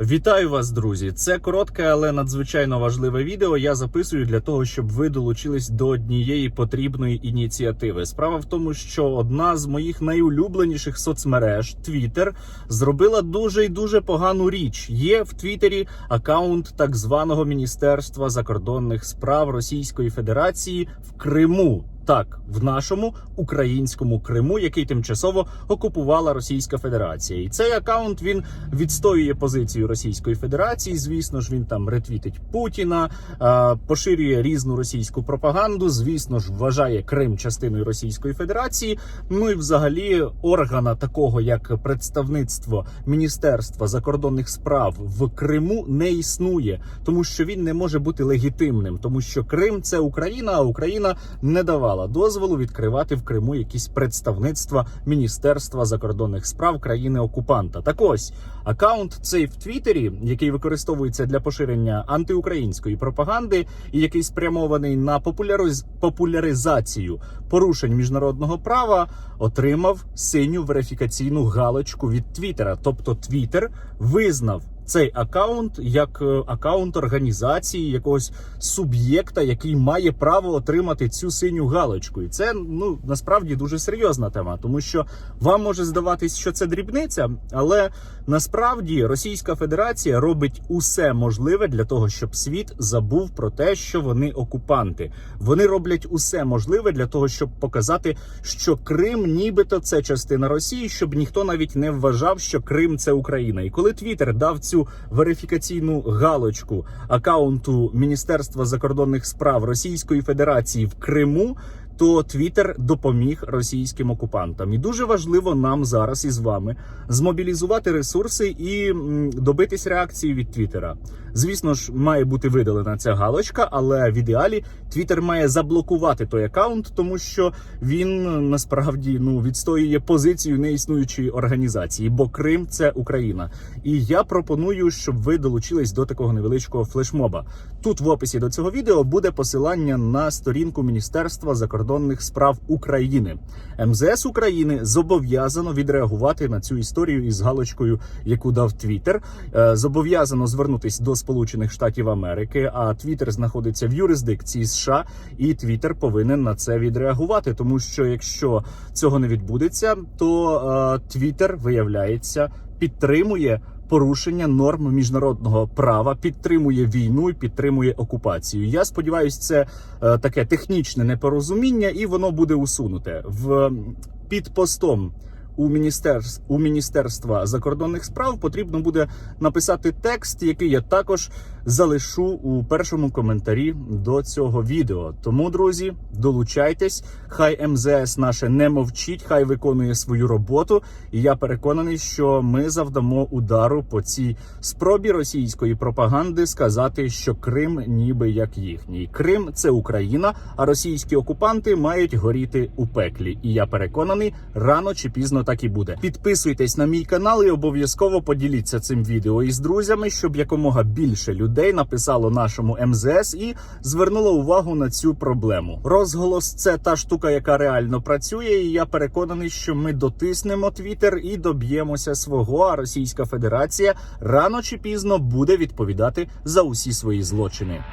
Вітаю вас, друзі! Це коротке, але надзвичайно важливе відео. Я записую для того, щоб ви долучились до однієї потрібної ініціативи. Справа в тому, що одна з моїх найулюбленіших соцмереж Twitter, зробила дуже і дуже погану річ. Є в Твіттері акаунт так званого Міністерства закордонних справ Російської Федерації в Криму. Так, в нашому українському Криму, який тимчасово окупувала Російська Федерація, і цей акаунт він відстоює позицію Російської Федерації. Звісно ж, він там ретвітить Путіна, поширює різну російську пропаганду. Звісно ж, вважає Крим частиною Російської Федерації. Ну і взагалі органа такого як представництво Міністерства закордонних справ в Криму не існує, тому що він не може бути легітимним, тому що Крим це Україна, а Україна не давала дозволу відкривати в Криму якісь представництва Міністерства закордонних справ країни окупанта. Так ось акаунт цей в Твіттері, який використовується для поширення антиукраїнської пропаганди, і який спрямований на популяриз... популяризацію порушень міжнародного права, отримав синю верифікаційну галочку від Твіттера. Тобто Твіттер визнав. Цей акаунт як е, акаунт організації якогось суб'єкта, який має право отримати цю синю галочку, і це ну насправді дуже серйозна тема, тому що вам може здаватись, що це дрібниця, але насправді Російська Федерація робить усе можливе для того, щоб світ забув про те, що вони окупанти. Вони роблять усе можливе для того, щоб показати, що Крим, нібито це частина Росії, щоб ніхто навіть не вважав, що Крим це Україна. І коли Твіттер дав цю верифікаційну галочку акаунту Міністерства закордонних справ Російської Федерації в Криму. То Твіттер допоміг російським окупантам, і дуже важливо нам зараз із вами змобілізувати ресурси і добитись реакції від Твіттера. Звісно ж, має бути видалена ця галочка, але в ідеалі Твіттер має заблокувати той акаунт, тому що він насправді ну відстоює позицію неіснуючої організації, бо Крим це Україна. І я пропоную, щоб ви долучились до такого невеличкого флешмоба. Тут в описі до цього відео буде посилання на сторінку Міністерства закордонних справ України. МЗС України зобов'язано відреагувати на цю історію із галочкою, яку дав Твіттер. Е, Зобов'язано звернутись до Сполучених Штатів Америки. А Твіттер знаходиться в юрисдикції США, і Твіттер повинен на це відреагувати. Тому що якщо цього не відбудеться, то е, Твіттер виявляється підтримує. Порушення норм міжнародного права підтримує війну і підтримує окупацію. Я сподіваюся, це е, таке технічне непорозуміння, і воно буде усунуте в під постом. У міністерств у міністерства закордонних справ потрібно буде написати текст, який я також залишу у першому коментарі до цього відео. Тому, друзі, долучайтесь. Хай МЗС наше не мовчить, хай виконує свою роботу. І я переконаний, що ми завдамо удару по цій спробі російської пропаганди сказати, що Крим ніби як їхній. Крим це Україна, а російські окупанти мають горіти у пеклі. І я переконаний, рано чи пізно так і буде. Підписуйтесь на мій канал і обов'язково поділіться цим відео із друзями, щоб якомога більше людей написало нашому МЗС і звернуло увагу на цю проблему. Розголос це та штука, яка реально працює. І я переконаний, що ми дотиснемо Твіттер і доб'ємося свого. А Російська Федерація рано чи пізно буде відповідати за усі свої злочини.